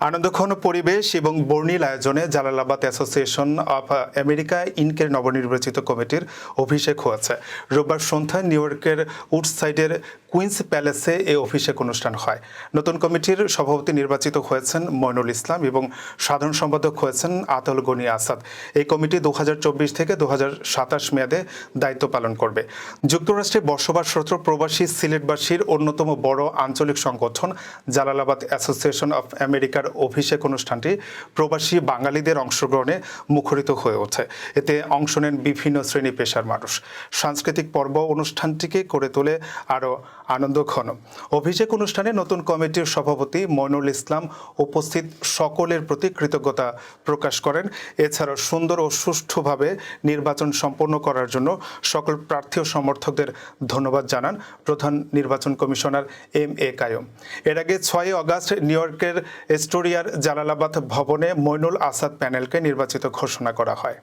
আনন্দক্ষণ পরিবেশ এবং বর্ণিল আয়োজনে জালালাবাদ অ্যাসোসিয়েশন অফ আমেরিকা ইনকের নবনির্বাচিত কমিটির অভিষেক হয়েছে। রোববার সন্ধ্যায় নিউ ইয়র্কের উডসাইডের কুইন্স প্যালেসে এই অভিষেক অনুষ্ঠান হয়। নতুন কমিটির সভাপতি নির্বাচিত হয়েছেন মইনুল ইসলাম এবং সাধারণ সম্পাদক হয়েছেন আতল গনি আসাদ। এই কমিটি দু হাজার চব্বিশ থেকে দু হাজার সাতাশ মেয়াদে দায়িত্ব পালন করবে। যুক্তরাষ্ট্রে বসবাসরত প্রবাসী সিলেটবাসীর অন্যতম বড় আঞ্চলিক সংগঠন জালালাবাদ অ্যাসোসিয়েশন অফ আমেরিকার অভিষেক অনুষ্ঠানটি প্রবাসী বাঙালিদের অংশগ্রহণে মুখরিত হয়ে ওঠে। এতে অংশ নেন বিভিন্ন শ্রেণি পেশার মানুষ। সাংস্কৃতিক পর্ব অনুষ্ঠানটিকে করে তোলে আরও আনন্দঘন। অভিষেক অনুষ্ঠানে নতুন কমিটির সভাপতি মইনুল ইসলাম উপস্থিত সকলের প্রতি কৃতজ্ঞতা প্রকাশ করেন। এছাড়াও সুন্দর ও সুষ্ঠুভাবে নির্বাচন সম্পন্ন করার জন্য সকল প্রার্থী ও সমর্থকদের ধন্যবাদ জানান প্রধান নির্বাচন কমিশনার এম এ কায়ম। এর আগে ছয় অগাস্ট নিউ ইয়র্কের এস্টোরিয়ার জালালাবাদ ভবনে মইনুল আসাদ প্যানেলকে নির্বাচিত ঘোষণা করা হয়।